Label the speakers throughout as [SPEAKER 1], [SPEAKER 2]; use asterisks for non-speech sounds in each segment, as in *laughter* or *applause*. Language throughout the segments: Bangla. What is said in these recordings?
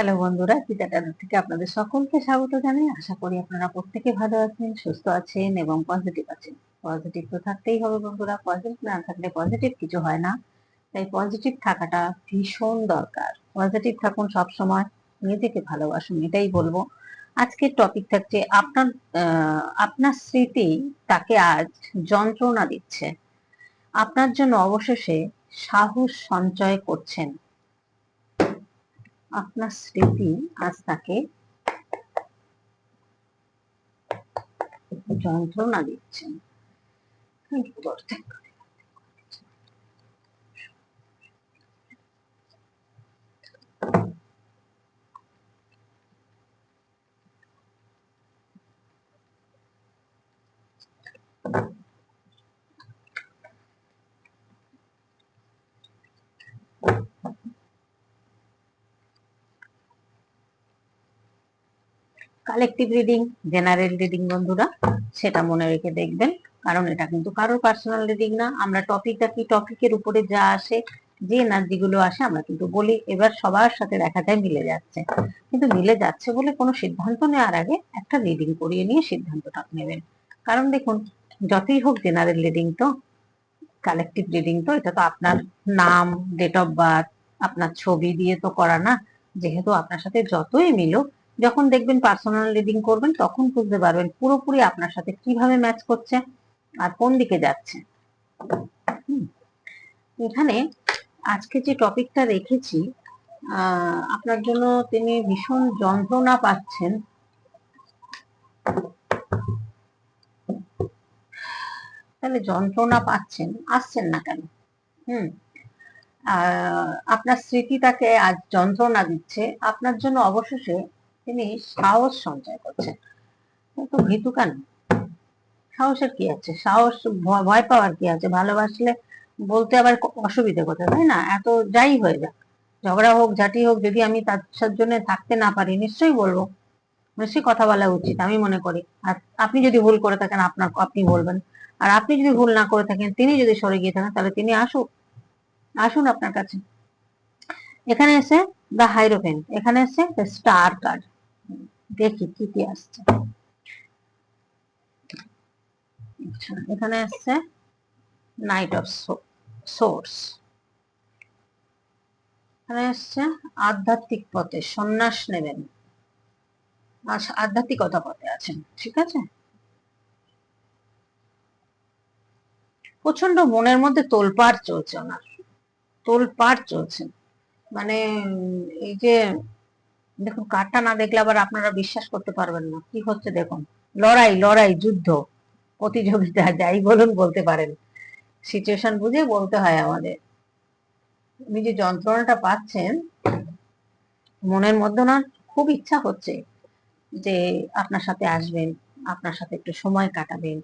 [SPEAKER 1] হ্যালো বন্ধুরা গীতাটার থেকে আপনাদের সকলকে স্বাগত জানাই। আশা করি আপনারা প্রত্যেকে ভালো আছেন, সুস্থ আছেন এবং পজিটিভ আছেন। পজিটিভ তো থাকতেই হবে বন্ধুরা পজিটিভ না থাকলে পজিটিভ কিছু হয় না। তাই পজিটিভ থাকাটা ভীষণ দরকার। পজিটিভ থাকুন সব সময় নিজেকে ভালোবাসুন, এটাই বলব। আজকের টপিক থাকছে আপনার আপনার স্মৃতি তাকে আজ যন্ত্রণা দিচ্ছে। আপনার জন্য অবশেষে সাহস সঞ্চয় করছেন। আপনার স্মৃতি আজ তাকে যন্ত্রণা দিচ্ছেন। একটু কালেকটিভ রিডিং জেনারেল রিডিং বন্ধুরা, সেটা মনে রেখে দেখবেন। কারণ এটা কিন্তু কারোর পার্সোনাল রিডিং না। আমরা টপিকটা কি টপিকের উপরে যা আসে, যে এনার্জি গুলো আসে, আমরা কিন্তু বলি, এবার সবার সাথে দেখা যায় মিলে যাচ্ছে। কিন্তু মিলে যাচ্ছে বলে কোনো সিদ্ধান্ত নেওয়ার আগে একটা রিডিং করিয়ে নিয়ে সিদ্ধান্তটা নেবেন। কারণ দেখুন, যতই হোক জেনারেল রিডিং তো কালেকটিভ রিডিং তো, এটা তো আপনার নাম ডেট অফ বার্থ আপনার ছবি দিয়ে তো করা না। যেহেতু আপনার সাথে যতই মিলুক যখন দেখবেন পার্সোনাল রিডিং করবেন, তখন বুঝতে পারবেন পুরোপুরি আপনার সাথে কীভাবে ম্যাচ করছে আর কোন দিকে যাচ্ছে। এখানে আজকে যে টপিকটা রেখেছি আপনার জন্য তিনি ভীষণ যন্ত্রণা পাচ্ছেন। তাহলে যন্ত্রণা পাচ্ছেন, আসছেন না কেন? হুম। আপনার স্মৃতি তাকে আজ যন্ত্রণা দিচ্ছে। আপনার জন্য অবশেষে তিনি সাহস সঞ্চয় করছেন। তো ভীতু কেন? সাহসের কি আছে? সাহস ভয় পাওয়ার কি আছে? ভালোবাসলে বলতে আবার অসুবিধে কোথায়, তাই না? এত যাই হয়ে যাক, ঝগড়া হোক, ঝাঁটি হোক, যদি আমি তার জন্য থাকতে না পারি, নিশ্চয়ই বলব। নিশ্চয়ই কথা বলা উচিত, আমি মনে করি। আর আপনি যদি ভুল করে থাকেন, আপনার, আপনি বলবেন। আর আপনি যদি ভুল না করে থাকেন, তিনি যদি সরে গিয়ে থাকেন, তাহলে তিনি আসুক। আসুন আপনার কাছে। এখানে এসে দ্য হাইরোপেন এখানে এসে স্টার কার্ড দেখি কি কি আসছে। আচ্ছা, এখানে আসছে নাইট অফ সোর্স এখানে আসছে আধ্যাত্মিক পথে সন্ন্যাস নেবেন। আধ্যাত্মিকতা পথে আছেন ঠিক আছে? প্রচণ্ড মনের মধ্যে তোলপাড় চলছে ওনার। তোলপাড় চলছে। মানে এই যে দেখুন কার্ডটা না দেখলে আবার আপনারা বিশ্বাস করতে পারবেন না। কি হচ্ছে দেখুন, লড়াই লড়াই, যুদ্ধ, প্রতিযোগিতা, যাই বলুন বলতে পারেন। সিচুয়েশন বুঝে বলতে হয় আমাদের। উনি যে যন্ত্রণাটা পাচ্ছেন, মনের মধ্যে না খুব ইচ্ছা হচ্ছে যে আপনার সাথে আসবেন, আপনার সাথে একটু সময় কাটাবেন,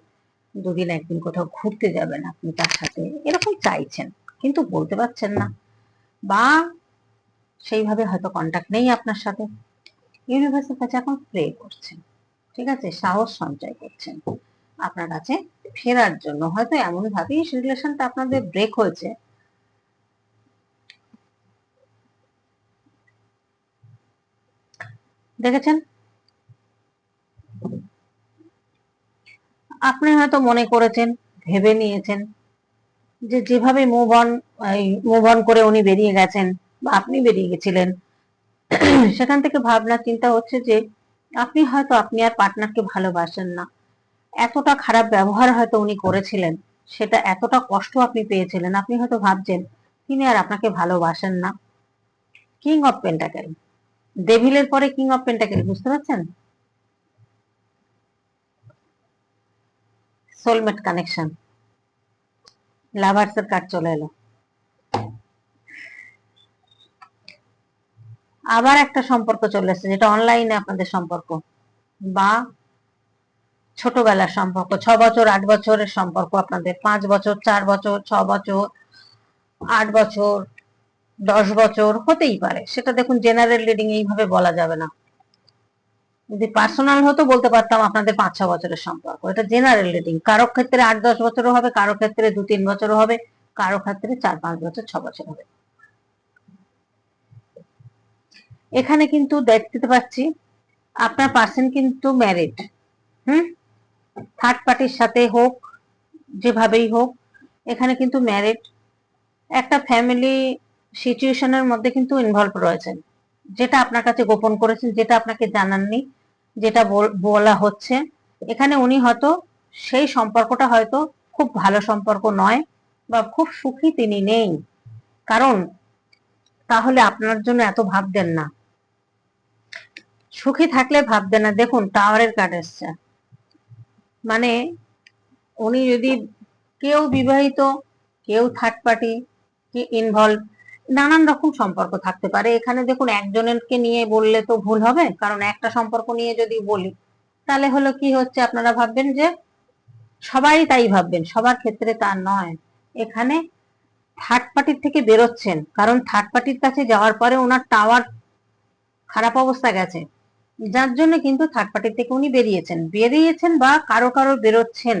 [SPEAKER 1] দুদিন একদিন কোথাও ঘুরতে যাবেন আপনি তার সাথে, এরকম চাইছেন, কিন্তু বলতে পারছেন না। বা সেইভাবে হয়তো কন্টাক্ট নেই আপনার সাথে। ইউনিভার্সের কাছে এখন প্রে করছেন, ঠিক আছে? সাহস সঞ্চয় করছেন, আপনার কাছে ফেরার জন্য। হয়তো এমন ভাবেই রিলেশনটা আপনাদের ব্রেক হয়েছে। দেখেছেন? আপনি হয়তো মনে করেছেন, ভেবে নিয়েছেন যে যেভাবে মুভ অন মুভ অন করে উনি বেরিয়ে গেছেন বা আপনি বেরিয়ে গেছিলেন। সেখান থেকে ভাবনা, চিন্তা হচ্ছে যে আপনি হয়তো আপনি আর পার্টনারকে ভালোবাসেন না। এতটা খারাপ ব্যবহার হয়তো উনি করেছিলেন, সেটা এতটা কষ্ট আপনি পেয়েছিলেন, আপনি হয়তো ভাবছেন, তিনি আর আপনাকে ভালোবাসেন না। কিং অফ পেন্টাকেল ডেভিলের পরে কিং অফ পেন্টাকেল বুঝতে পারছেন? সোলমেট কানেকশন লাভার্সের কার্ড চলে এলো। আবার একটা সম্পর্ক চলে এসেছে যেটা অনলাইনে আপনাদের সম্পর্ক বা ছোটবেলার সম্পর্ক, ছ বছর, আট বছরের সম্পর্ক আপনাদের, পাঁচ বছর, চার বছর, ছ বছর, আট বছর, দশ বছর, হতেই পারে। সেটা দেখুন জেনারেল রিডিং এইভাবে বলা যাবে না। যদি পার্সোনাল হতো বলতে পারতাম আপনাদের পাঁচ, ছ বছরের সম্পর্ক। এটা জেনারেল রিডিং কারও ক্ষেত্রে আট, দশ বছরও হবে, কারও ক্ষেত্রে দু, তিন বছরও হবে, কারও ক্ষেত্রে চার, পাঁচ বছর, ছ বছর হবে। এখানে কিন্তু দেখতে পাচ্ছি, আপনার পার্সন কিন্তু ম্যারিড হুম? থার্ড পার্টির সাথে হোক, যেভাবেই হোক, এখানে কিন্তু ম্যারিড একটা ফ্যামিলি সিচুয়েশনের মধ্যে কিন্তু ইনভলভ রয়েছেন। যেটা আপনার কাছে গোপন করেছেন, যেটা আপনাকে জানাননি, যেটা বল- হচ্ছে। এখানে উনি হয়তো সেই সম্পর্কটা হয়তো খুব ভালো সম্পর্ক নয় বা খুব সুখী তিনি নেই। কারণ তাহলে আপনার জন্য এত ভাবতেন না। সুখী থাকলে ভাবতেন না, দেখুন টাওয়ারের কার্ড এসছে। মানে উনি যদি কেউ বিবাহিত, কেউ থার্ড পার্টি ইনভলভ নানান রকম সম্পর্ক থাকতে পারে। এখানে দেখুন একজনেরকে নিয়ে বললে তো ভুল হবে, কারণ একটা সম্পর্ক নিয়ে যদি বলি, তাহলে হলো কি হচ্ছে আপনারা ভাববেন যে সবাই তাই ভাববেন, সবার ক্ষেত্রে তা নয়। এখানে থার্ড পার্টির থেকে বেরোচ্ছেন, কারণ থার্ড পার্টির কাছে যাওয়ার পরে ওনার টাওয়ার খারাপ অবস্থা গেছে। যার জন্য কিন্তু থার্ড পার্টি থেকে উনি বেরিয়েছেন। বেরিয়েছেন বা কারও কারও বেরোচ্ছেন।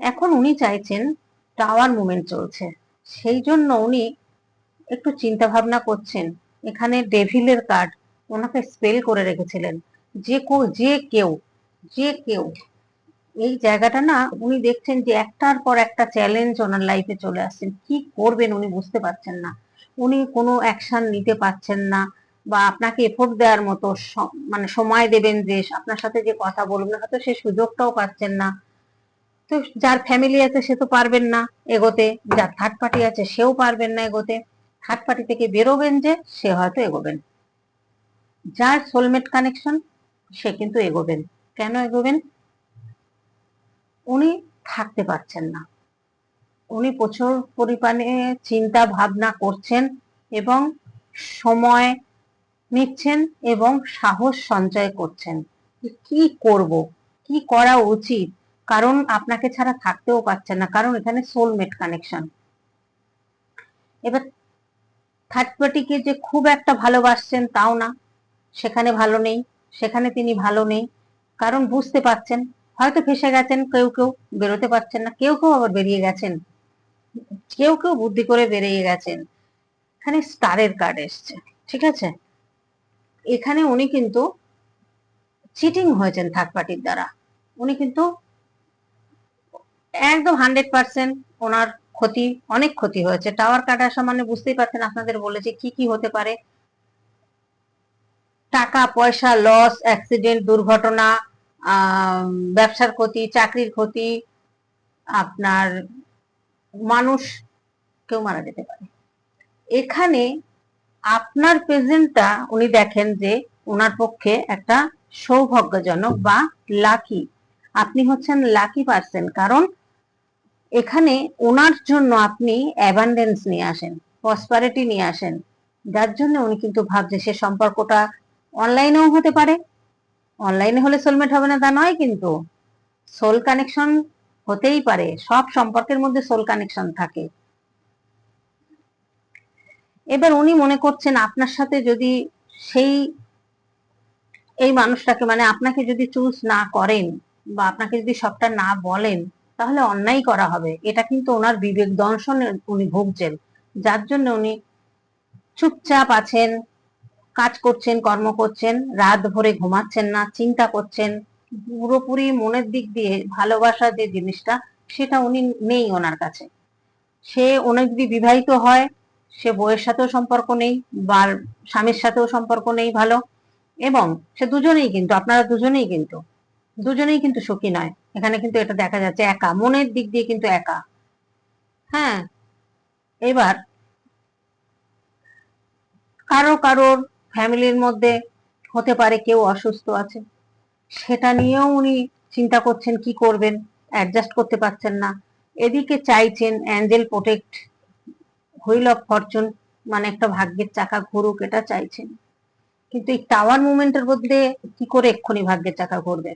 [SPEAKER 1] এখন উনি চাইছেন টাওয়ার মুভমেন্ট চলছে। সেই জন্য উনি একটু চিন্তা ভাবনা করছেন। এখানে ডেভিলের কার্ড ওনাকে স্পেল করে রেখেছিলেন। যে যে কেউ যে কেউ। এই জায়গাটা না উনি দেখছেন যে একটার পর একটা চ্যালেঞ্জ ওনার লাইফে চলে আসছেন কি করবেন উনি বুঝতে পারছেন না। উনি কোনো অ্যাকশন নিতে পারছেন না। বা আপনাকে এফোর্ট দেওয়ার মতো মানে সময় দেবেন যে আপনার সাথে যে কথা বলবেন, হয়তো সে সুযোগটাও পাচ্ছেন না। তো যার ফ্যামিলি আছে সে তো পারবেন না এগোতে, যার থার্ড পার্টি আছে সেও পারবেন না এগোতে। থার্ড পার্টি থেকে বেরোবেন যে, সে হয়তো এগোবেন। যার সোলমেট কানেকশন সে কিন্তু এগোবেন। কেন এগোবেন? উনি থাকতে পারছেন না। উনি প্রচুর পরিমাণে চিন্তা ভাবনা করছেন এবং সময় নিচ্ছেন এবং সাহস সঞ্চয় করছেন। কি করব? কি করা উচিত? কারণ আপনাকে ছাড়া থাকতেও পারছেন না। কারণ এখানে সোলমেট কানেকশন এবার থার্ড পার্টিকে যে খুব একটা ভালোবাসছেন তাও না। সেখানে ভালো নেই। সেখানে তিনি ভালো নেই। কারণ বুঝতে পারছেন, হয়তো ফেসে গেছেন, কেউ কেউ বেরোতে পারছেন না। কেউ কেউ আবার বেরিয়ে গেছেন। কেউ কেউ বুদ্ধি করে বেরিয়ে গেছেন। এখানে স্টারের কার্ড এসছে। ঠিক আছে? এখানে উনি কিন্তু চিটিং হয়েছেন থার্ড পার্টির দ্বারা। উনি কিন্তু একদম হান্ড্রেড পার্সেন্ট ওনার ক্ষতি, অনেক ক্ষতি হয়েছে। টাওয়ার কাটা আসা মানে বুঝতেই পারছেন আপনাদের বলেছে কি কি হতে পারে। টাকা, পয়সা লস অ্যাক্সিডেন্ট দুর্ঘটনা ব্যবসার ক্ষতি, চাকরির ক্ষতি, আপনার মানুষ কেউ মারা যেতে পারে। এখানে আপনার প্রেজেন্টটা উনি দেখেন যে ওনার পক্ষে একটা সৌভাগ্যজনক বা লাকি আপনি হচ্ছেন লাকি পার্সন কারণ এখানে ওনার জন্য আপনি অ্যাবান্ডেন্স নিয়ে আসেন প্রসপারিটি নিয়ে আসেন। যার জন্য উনি কিন্তু ভাবছে সে সম্পর্কটা অনলাইনেও হতে পারে। অনলাইনে হলে সোলমেট হবে না, তা নয় কিন্তু সোল কানেকশন হতেই পারে। সব সম্পর্কের মধ্যে সোল কানেকশন থাকে। এবার উনি মনে করছেন আপনার সাথে যদি সেই, এই মানুষটাকে মানে আপনাকে যদি চুজ না করেন বা আপনাকে যদি সবটা না বলেন, তাহলে অন্যায় করা হবে। এটা কিন্তু ওনার বিবেক দংশনে উনি ভুগছেন। যার জন্য উনি চুপচাপ আছেন, কাজ করছেন, কর্ম করছেন, রাত ভরে ঘুমাচ্ছেন না, চিন্তা করছেন, পুরোপুরি মনের দিক দিয়ে ভালোবাসা যে জিনিসটা, সেটা উনি নেই ওনার কাছে। সে উনি যদি বিবাহিত হয় সে বউয়ের সাথেও সম্পর্ক নেই বা স্বামীর সাথেও সম্পর্ক নেই ভালো। এবং সে দুজনেই কিন্তু, আপনারা দুজনেই কিন্তু দুজনেই কিন্তু সুখী নয়। এখানে কিন্তু এটা দেখা যাচ্ছে একা, মনের দিক দিয়ে কিন্তু একা। হ্যাঁ এবার কারও কারোর ফ্যামিলির মধ্যে হতে পারে কেউ অসুস্থ আছে, সেটা নিয়েও উনি চিন্তা করছেন কি করবেন অ্যাডজাস্ট করতে পারছেন না। এদিকে চাইছেন angel protect wheel of fortune মানে একটা ভাগ্যের চাকা ঘুরুক, এটা চাইছেন। কিন্তু এই টাওয়ার মুভমেন্টের মধ্যে কি করে এক্ষুনি ভাগ্যের চাকা ঘুরবে?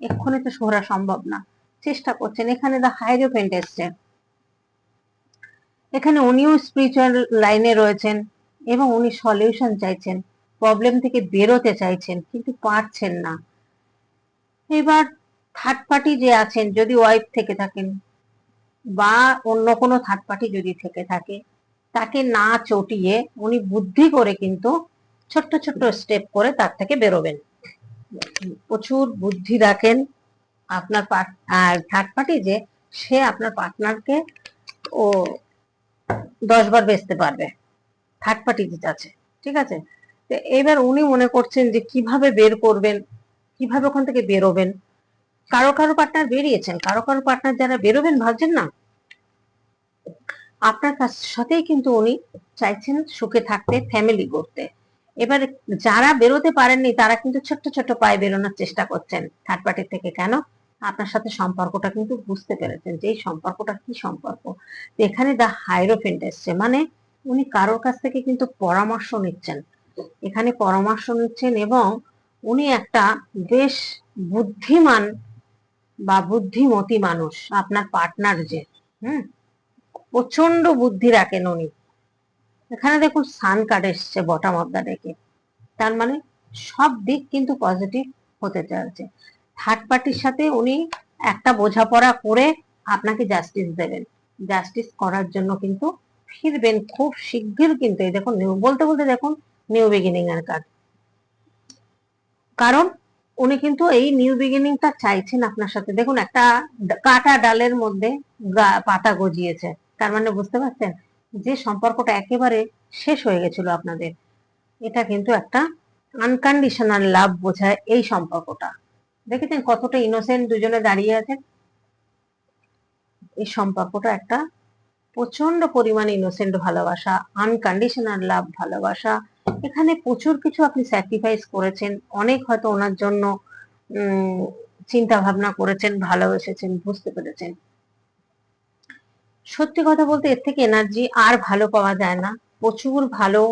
[SPEAKER 1] এক্ষুনি তো ঘোরা সম্ভব না। চেষ্টা করছেন। এখানে দা হাইরোফেন্ট এসছে। এখানে উনিও স্পিরিচুয়াল লাইনে রয়েছেন এবং উনি সলিউশন চাইছেন। প্রবলেম থেকে বেরোতে চাইছেন, কিন্তু পারছেন না। এবার থার্ড পার্টি যে আছেন, যদি ওয়াইফ থেকে থাকেন, বা অন্য কোনো থার্ড পার্টি যদি থেকে থাকে তাকে না চটিয়ে উনি বুদ্ধি করে কিন্তু ছোট্ট ছোট্ট স্টেপ করে তার থেকে বেরোবেন। প্রচুর বুদ্ধি রাখেন আপনার থার্ড পার্টি যে সে আপনার পার্টনারকে ও দশ বার বেচতে পারবে। থার্ড পার্টি যেটা আছে, ঠিক আছে? তো এবার উনি মনে করছেন যে কীভাবে বের করবেন, কীভাবে ওখান থেকে বেরোবেন? কারও কারও পার্টনার বেরিয়েছেন, কারও কারও পার্টনার যারা বেরোবেন ভাবছেন না? আপনার কাছ সাথেই কিন্তু উনি চাইছেন সুখে থাকতে ফ্যামিলি করতে এবার যারা বেরোতে পারেননি, তারা কিন্তু ছোট্ট ছোট্ট পায়ে বেরোনোর চেষ্টা করছেন থার্ড পার্টির থেকে। কেন? আপনার সাথে সম্পর্কটা কিন্তু বুঝতে পেরেছেন যে এই সম্পর্কটা কি সম্পর্ক? এখানে দা হাইরোফেন্ট এসছে। মানে উনি কারোর কাছ থেকে কিন্তু পরামর্শ নিচ্ছেন। এখানে পরামর্শ নিচ্ছেন এবং উনি একটা বেশ বুদ্ধিমান বা বুদ্ধিমতী মানুষ, আপনার পার্টনার যে, হুম? প্রচণ্ড বুদ্ধি রাখেন উনি। এখানে দেখুন সান কার্ড এসছে বটম অফ দ্য ডেকে তার মানে সব দিক কিন্তু পজিটিভ হতে চলেছে। থার্ড পার্টির সাথে উনি একটা বোঝাপড়া করে আপনাকে জাস্টিস দেবেন। জাস্টিস করার জন্য কিন্তু ফিরবেন খুব শীঘ্র কিন্তু। এই দেখুন নিউ বলতে বলতে দেখুন নিউ বিগিনিং এর কার্ড কারণ উনি কিন্তু এই নিউ বিগিনিংটা চাইছেন আপনার সাথে। দেখুন, একটা কাটা ডালের মধ্যে পাতা গজিয়েছে। তার মানে বুঝতে পারছেন? যে সম্পর্কটা একেবারে শেষ হয়ে গেছিল আপনাদের। এটা কিন্তু একটা আনকন্ডিশনাল লাভ বোঝায় এই সম্পর্কটা। দেখেছেন কতটা ইনোসেন্ট দুজনে দাঁড়িয়ে আছেন? এই সম্পর্কটা একটা প্রচণ্ড পরিমাণে ইনোসেন্ট ভালোবাসা আনকন্ডিশনাল লাভ ভালোবাসা। এখানে প্রচুর কিছু আপনি স্যাক্রিফাইস করেছেন। অনেক হয়তো ওনার জন্য চিন্তা ভাবনা করেছেন, ভালোবেসেছেন, বুঝতে পেরেছেন। সত্যি কথা বলতে এর থেকে এনার্জি আর ভালো পাওয়া যায় না। প্রচুর ভালো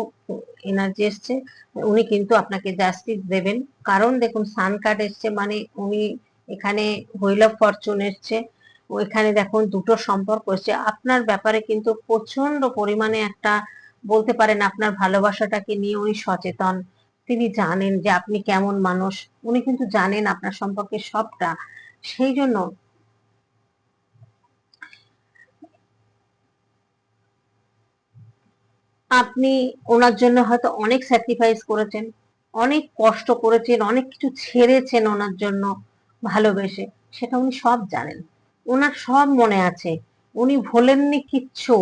[SPEAKER 1] এনার্জি এসছে। উনি কিন্তু আপনাকে জাস্টিস দেবেন। কারণ দেখুন সান কার্ড এসছে মানে উনি এখানে হুইল অফ ফরচুন এসছে। এখানে দেখুন, দুটো সম্পর্ক এসছে। আপনার ব্যাপারে কিন্তু প্রচণ্ড পরিমাণে একটা বলতে পারেন আপনার ভালোবাসাটাকে নিয়ে উনি সচেতন। তিনি জানেন যে আপনি কেমন মানুষ। উনি কিন্তু জানেন আপনার সম্পর্কে সবটা। সেই জন্য আপনি ওনার জন্য হয়তো অনেক স্যাক্রিফাইস করেছেন, অনেক কষ্ট করেছেন, অনেক কিছু ছেড়েছেন ওনার জন্য ভালোবেসে, সেটা উনি সব জানেন। ওনার সব মনে আছে। উনি ভোলেননি কিচ্ছু।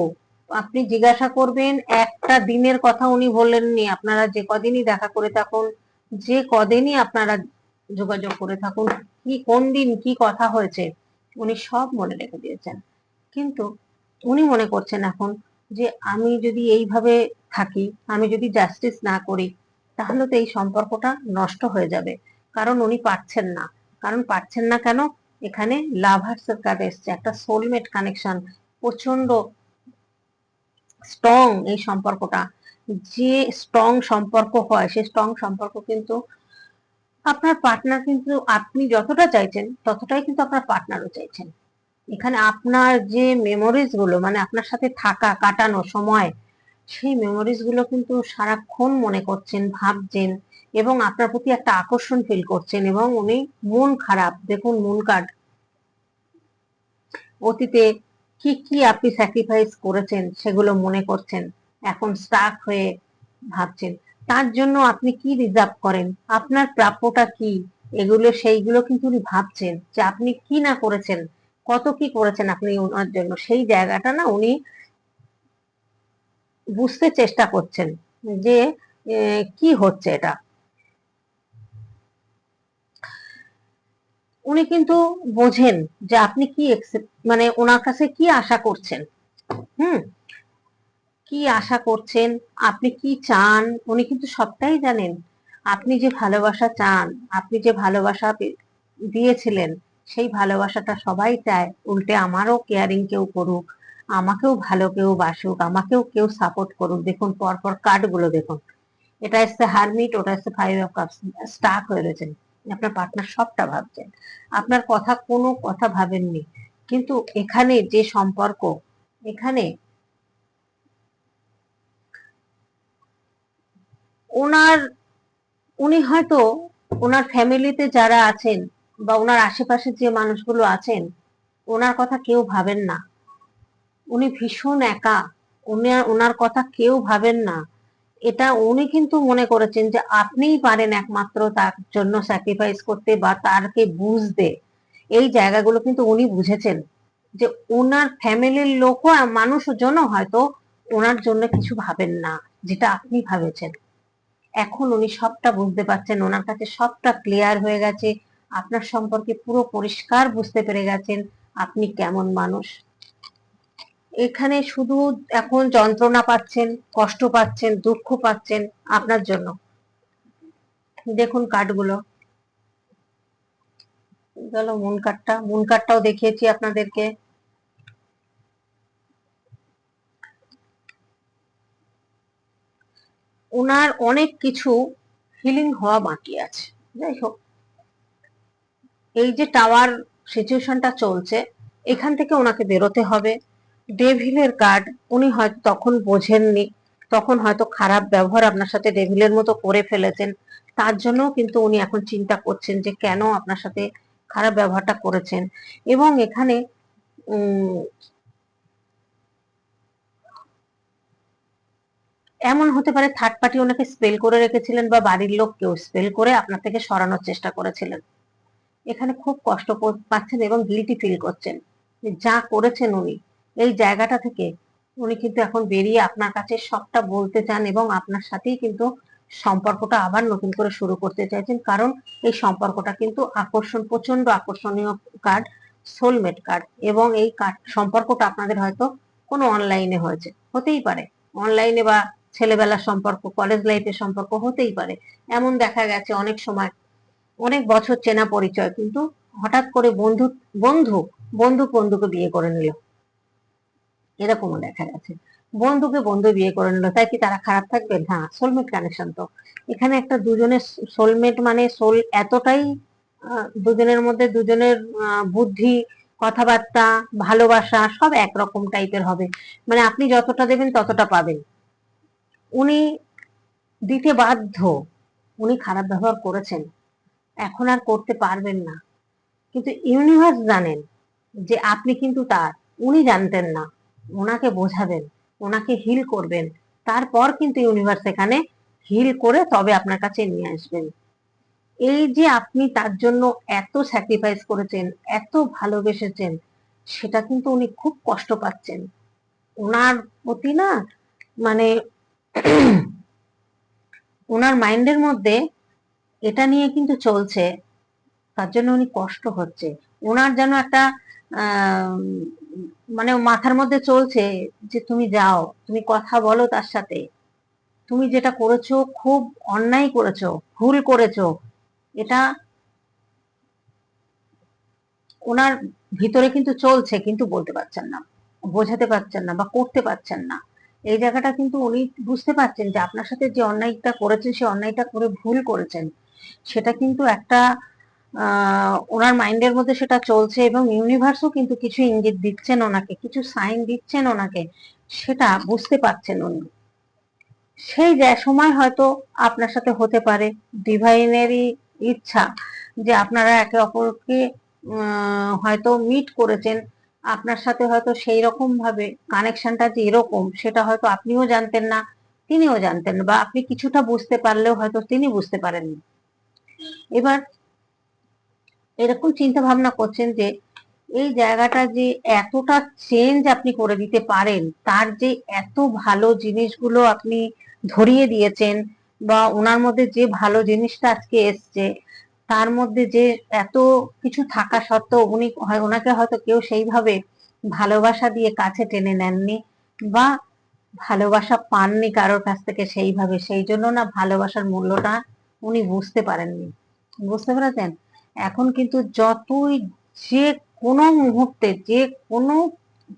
[SPEAKER 1] আপনি জিজ্ঞাসা করবেন, একটা দিনের কথা উনি বললেননি আপনারা যে কদিনই দেখা করে থাকুন, যে কদিনই আপনারা যোগাযোগ করে থাকুন, কি কোন দিন কি কথা হয়েছে, উনি সব মনে রেখে দিয়েছেন। কিন্তু উনি মনে করছেন এখন যে আমি যদি এইভাবে থাকি, আমি যদি জাস্টিস না করি, তাহলে তো এই সম্পর্কটা নষ্ট হয়ে যাবে। কারণ উনি পারছেন না। কারণ পারছেন না কেন? এখানে লাভার্সের কার্ড এসছে, একটা সোলমেট কানেকশন প্রচণ্ড স্ট্রং এই সম্পর্কটা। যে স্ট্রং সম্পর্ক হয়, সে স্ট্রং সম্পর্ক কিন্তু আপনার পার্টনার কিন্তু আপনি যতটা চাইছেন, ততটাই কিন্তু আপনার পার্টনারও চাইছেন। এখানে আপনার যে মেমোরিজগুলো মানে আপনার সাথে থাকা, কাটানো সময়, সেই মেমোরিজগুলো কিন্তু সারাক্ষণ মনে করছেন, ভাবছেন এবং আপনার প্রতি একটা আকর্ষণ ফিল করছেন এবং উনি মন খারাপ, দেখুন মন কার্ড। অতীতে কি কি আপনি স্যাক্রিফাইস করেছেন সেগুলো মনে করছেন, এখন স্টাক হয়ে ভাবছেন। তার জন্য আপনি কি রিজার্ভ করেন? আপনার প্রাপ্যটা কি? এগুলো, সেইগুলো কিন্তু উনি ভাবছেন যে আপনি কি না করেছেন কত কি করেছেন আপনি ওনার জন্য? সেই জায়গাটা না উনি বুঝতে চেষ্টা করছেন যে কি হচ্ছে এটা। উনি কিন্তু বোঝেন যে আপনি কি মানে ওনার কাছে কি আশা করছেন। হুম? কি আশা করছেন? আপনি কি চান? উনি কিন্তু সবটাই জানেন। আপনি যে ভালোবাসা চান, আপনি যে ভালোবাসা দিয়েছিলেন সেই ভালোবাসাটা সবাই চায়। উল্টে আমারও কেয়ারিং কেউ করুক, আমাকেও ভালো কেউ বাসুক, আমাকেও কেউ সাপোর্ট করুক। দেখুন, পরপর কার্ডগুলো দেখুন। এটা এসছে হারমিট ওটা এসছে ফাইভ অফ কাপস স্টাক হয়ে রয়েছেন। আপনার পার্টনার সবটা ভাবছেন। আপনার কথা কোনো কথা ভাবেননি। কিন্তু এখানে যে সম্পর্ক, এখানে ওনার, উনি হয়তো ওনার ফ্যামিলিতে যারা আছেন বা ওনার আশেপাশে যে মানুষগুলো আছেন, ওনার কথা কেউ ভাবেন না। উনি ভীষণ একা। ওনার কথা কেউ ভাবেন না। এটা উনি কিন্তু মনে করেছেন যে আপনিই পারেন একমাত্র তার জন্য স্যাক্রিফাইস করতে বা তারকে বুঝতে। এই জায়গাগুলো কিন্তু উনি বুঝেছেন যে ওনার ফ্যামিলির লোকও জন্য হয়তো ওনার জন্য কিছু ভাবেন না, যেটা আপনি ভাবেছেন। এখন উনি সবটা বুঝতে পারছেন, ওনার কাছে সবটা ক্লিয়ার হয়ে গেছে। আপনার সম্পর্কে পুরো পরিষ্কার বুঝতে পেরে গেছেন আপনি কেমন মানুষ। এখানে শুধু এখন যন্ত্রণা পাচ্ছেন, কষ্ট পাচ্ছেন, দুঃখ পাচ্ছেন আপনার জন্য। দেখুন কার্ডগুলো। গেল মন কার্ডটা, মন কার্ডটাও দেখিয়েছি আপনাদেরকে। ওনার অনেক কিছু হিলিং হওয়া বাকি আছে। যাই হোক এই যে টাওয়ার সিচুয়েশনটা চলছে, এখান থেকে ওনাকে বেরোতে হবে। ডেভিলের কার্ড উনি হয়তো তখন বোঝেননি, তখন হয়তো খারাপ ব্যবহার আপনার সাথে ডেভিলের মতো করে ফেলেছেন। তার জন্য কিন্তু উনি এখন চিন্তা করছেন যে কেন আপনার সাথে খারাপ ব্যবহারটা করেছেন। এবং এখানে এমন হতে পারে থার্ড পার্টি ওনাকে স্পেল করে রেখেছিলেন বা বাড়ির লোক কেউ স্পেল করে আপনার থেকে সরানোর চেষ্টা করেছিলেন। এখানে খুব কষ্ট পাচ্ছেন এবং গিলটি ফিল করছেন। যা করেছেন উনি, এই জায়গাটা থেকে উনি কিন্তু এখন বেরিয়ে আপনার কাছে সবটা বলতে চান এবং আপনার সাথেই কিন্তু সম্পর্কটা আবার নতুন করে শুরু করতে চাইছেন। কারণ এই সম্পর্কটা কিন্তু আকর্ষণ প্রচণ্ড আকর্ষণীয় কার্ড সোলমেট কার্ড এবং এই কার্ড সম্পর্কটা আপনাদের হয়তো কোনো অনলাইনে হয়েছে। হতেই পারে। অনলাইনে বা ছেলেবেলার সম্পর্ক কলেজ লাইফের সম্পর্ক হতেই পারে। এমন দেখা গেছে অনেক সময় অনেক বছর চেনা পরিচয়, কিন্তু হঠাৎ করে বন্ধু বন্ধু বন্ধু বন্ধুকে বিয়ে করে নিল। এরকমও দেখা গেছে। বন্ধুকে বন্ধু বিয়ে করে নিল। তাই কি তারা খারাপ থাকবে? না সোলমেট কানেকশন তো। এখানে একটা দুজনের সোলমেট মানে সোল এতটাই দুজনের মধ্যে দুজনের বুদ্ধি, কথাবার্তা, ভালোবাসা সব একরকম টাইপের হবে। মানে আপনি যতটা দেবেন ততটা পাবেন। উনি দিতে বাধ্য। উনি খারাপ ব্যবহার করেছেন। এখন আর করতে পারবেন না। কিন্তু ইউনিভার্স জানেন যে আপনি কিন্তু তার, উনি জানতেন না, ওনাকে বোঝাবেন, ওনাকে হিল করবেন। তারপর কিন্তু ইউনিভার্স এখানে হিল করে তবে আপনার কাছে নিয়ে আসবেন। এই যে আপনি তার জন্য এত স্যাক্রিফাইস করেছেন, এত ভালোবেসেছেন, সেটা কিন্তু উনি খুব কষ্ট পাচ্ছেন। ওনার প্রতি না মানে *clears throat* ওনার মাইন্ডের মধ্যে এটা নিয়ে কিন্তু চলছে। তার জন্য উনি কষ্ট হচ্ছে। ওনার যেন একটা মানে মাথার মধ্যে চলছে যে তুমি যাও, তুমি কথা বলো তার সাথে। তুমি যেটা করেছ খুব অন্যায় করেছ, ভুল করেছ। এটা ওনার ভিতরে কিন্তু চলছে, কিন্তু বলতে পারছেন না, বোঝাতে পারছেন না বা করতে পারছেন না। এই জায়গাটা কিন্তু উনি বুঝতে পারছেন যে আপনার সাথে যে অন্যায়টা করেছেন, সে অন্যায়টা করে ভুল করেছেন। সেটা কিন্তু একটা ওনার মাইন্ডের মধ্যে সেটা চলছে এবং ইউনিভার্সও কিন্তু কিছু ইঙ্গিত দিচ্ছেন ওনাকে, কিছু সাইন দিচ্ছেন ওনাকে, সেটা বুঝতে পারছেন উনি। সেই যে সময় হয়তো আপনার সাথে হতে পারে ডিভাইনেরই ইচ্ছা যে আপনারা একে অপরকে হয়তো মিট করেছেন, আপনার সাথে হয়তো সেই রকম ভাবে কানেকশনটা যে এরকম, সেটা হয়তো আপনিও জানতেন না, তিনিও জানতেন বা আপনি কিছুটা বুঝতে পারলেও হয়তো তিনি বুঝতে পারেননি। এবার এরকম চিন্তা ভাবনা করছেন যে এই জায়গাটা যে এতটা চেঞ্জ আপনি করে দিতে পারেন, তার যে এত ভালো জিনিসগুলো আপনি ধরিয়ে দিয়েছেন বা ওনার মধ্যে যে ভালো জিনিসটা আজকে এসছে, তার মধ্যে যে এত কিছু থাকা সত্ত্বেও উনি ওনাকে হয়তো কেউ সেইভাবে ভালোবাসা দিয়ে কাছে টেনে নেননি বা ভালোবাসা পাননি কারোর কাছ থেকে সেইভাবে, সেই জন্য না ভালোবাসার মূল্যটা উনি বুঝতে পারেননি। বুঝতে পেরেছেন? এখন কিন্তু যতই যে কোনো মুহূর্তে, যে কোনো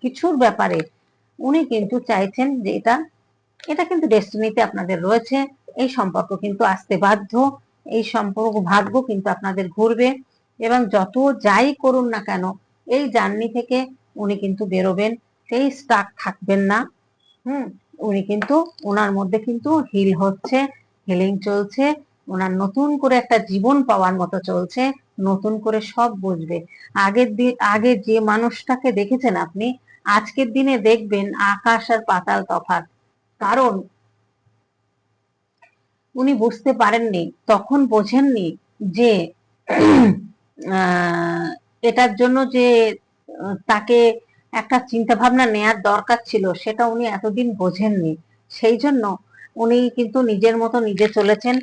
[SPEAKER 1] কিছুর ব্যাপারে উনি কিন্তু চাইছেন যে এটা এটা কিন্তু ডেস্টিনিতে আপনাদের রয়েছে। এই সম্পর্ক কিন্তু আসতে বাধ্য। এই সম্পর্ক, ভাগ্য কিন্তু আপনাদের ঘুরবে। এবং যত যাই করুন না কেন, এই জার্নি থেকে উনি কিন্তু বেরোবেন। সেই স্টাক থাকবেন না। হুম, উনি কিন্তু ওনার মধ্যে কিন্তু হিল হচ্ছে হিলিং চলছে। ওনার নতুন করে একটা জীবন পাওয়ার মতো চলছে, নতুন করে সব বুঝবে। আগের দিন আগে যে মানুষটাকে দেখেছেন আপনি, আজকের দিনে দেখবেন আকাশ আর পাতাল তফাত কারণ উনি বুঝতে পারেননি, তখন বোঝেননি যে এটার জন্য যে, তাকে একটা চিন্তা ভাবনা নেয়ার দরকার ছিল, সেটা উনি এতদিন বোঝেননি। সেই জন্য উনি কিন্তু নিজের মতো নিজে চলেছেন।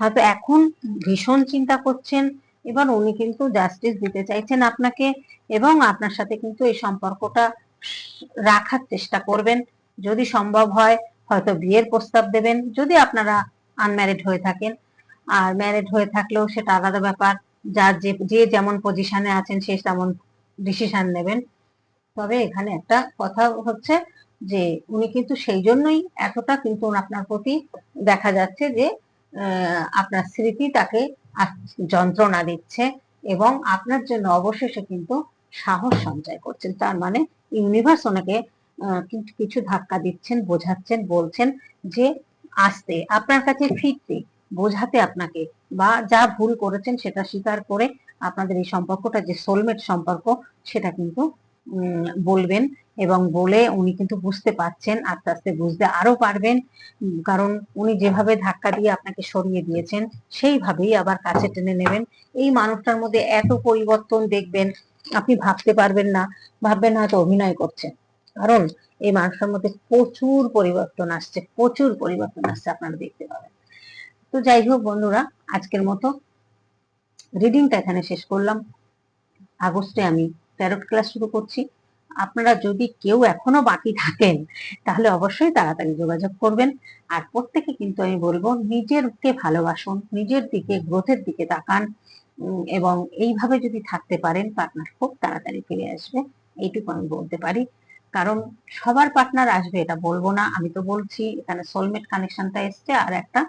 [SPEAKER 1] হয়তো এখন ভীষণ চিন্তা করছেন, এবার উনি কিন্তু জাস্টিস দিতে চাইছেন আপনাকে এবং আপনার সাথে কিন্তু এই সম্পর্কটা রাখার চেষ্টা করবেন। যদি সম্ভব হয়, হয়তো বিয়ের প্রস্তাব দেবেন। যদি আপনারা আনম্যারিড হয়ে থাকেন, আর ম্যারিড হয়ে থাকলেও সেটা আলাদা ব্যাপার। যার যে যে যেমন পজিশনে আছেন, সে তেমন ডিসিশন নেবেন। তবে এখানে একটা কথা হচ্ছে যে, উনি কিন্তু সেই জন্যই এতটা কিন্তু আপনার প্রতি দেখা যাচ্ছে যে আপনার স্মৃতি তাকে যন্ত্রণা দিচ্ছে এবং আপনার জন্য অবশেষে কিন্তু সাহস সঞ্চয় করছেন। তার মানে ইউনিভার্স ওনাকে কিন্তু কিছু ধাক্কা দিচ্ছেন, বোঝাচ্ছেন, বলছেন যে আসতে, আপনার কাছে ফিরতে, বোঝাতে আপনাকে বা যা ভুল করেছেন সেটা স্বীকার করে আপনাদের এই সম্পর্কটা, যে সোলমেট সম্পর্ক, সেটা কিন্তু বলবেন এবং বলে উনি কিন্তু বুঝতে পারছেন, আস্তে আস্তে বুঝতে আরও পারবেন। কারণ উনি যেভাবে ধাক্কা দিয়ে আপনাকে সরিয়ে দিয়েছেন, সেইভাবেই আবার কাছে টেনে নেবেন। এই মানুষটার মধ্যে এত পরিবর্তন দেখবেন, আপনি ভাবতে পারবেন না, ভাববেন হয়তো অভিনয় করছেন কারণ এই মানুষটার মধ্যে প্রচুর পরিবর্তন আসছে, প্রচুর পরিবর্তন আসছে আপনারা দেখতে পাবেন। তো যাই হোক বন্ধুরা, আজকের মতো রিডিংটা এখানে শেষ করলাম। আগস্টে আমি ট্যারট ক্লাস শুরু করছি। আপনারা যদি কেউ এখনও বাকি থাকেন, তাহলে অবশ্যই তাড়াতাড়ি যোগাযোগ করবেন। আর প্রত্যেকে কিন্তু আমি বলব নিজেরকে ভালোবাসুন, নিজের দিকে গ্রোথের দিকে তাকান এবং এইভাবে যদি থাকতে পারেন পার্টনার খুব তাড়াতাড়ি ফিরে আসবে। এইটুকু আমি বলতে পারি। কারণ সবার পার্টনার আসবে, এটা বলব না। আমি তো বলছি, এখানে সোলমেট কানেকশনটা এসছে, আর একটা,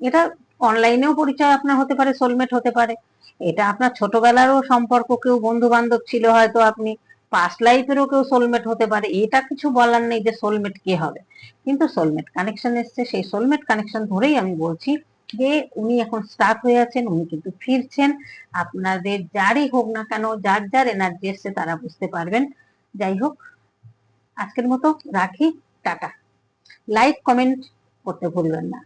[SPEAKER 1] এটা অনলাইনেও পরিচয় আপনার হতে পারে সোলমেট হতে পারে। এটা আপনার ছোটবেলারও সম্পর্ক, কেউ বন্ধু বান্ধব ছিল হয়তো আপনি পাস্ট লাইফেরও কেউ সোলমেট হতে পারে। এটা কিছু বলার নেই যে সোলমেট কে হবে। কিন্তু সোলমেট কানেকশন এসছে। সেই সোলমেট কানেকশন ধরেই আমি বলছি যে উনি এখন স্টার্ট হয়ে আছেন, উনি কিন্তু ফিরছেন। আপনাদের যারই হোক না কেন, যার যার এনার্জি এসছে, তারা বুঝতে পারবেন। যাই হোক, আজকের মতো রাখি। টাটা। লাইক কমেন্ট করতে ভুলবেন না।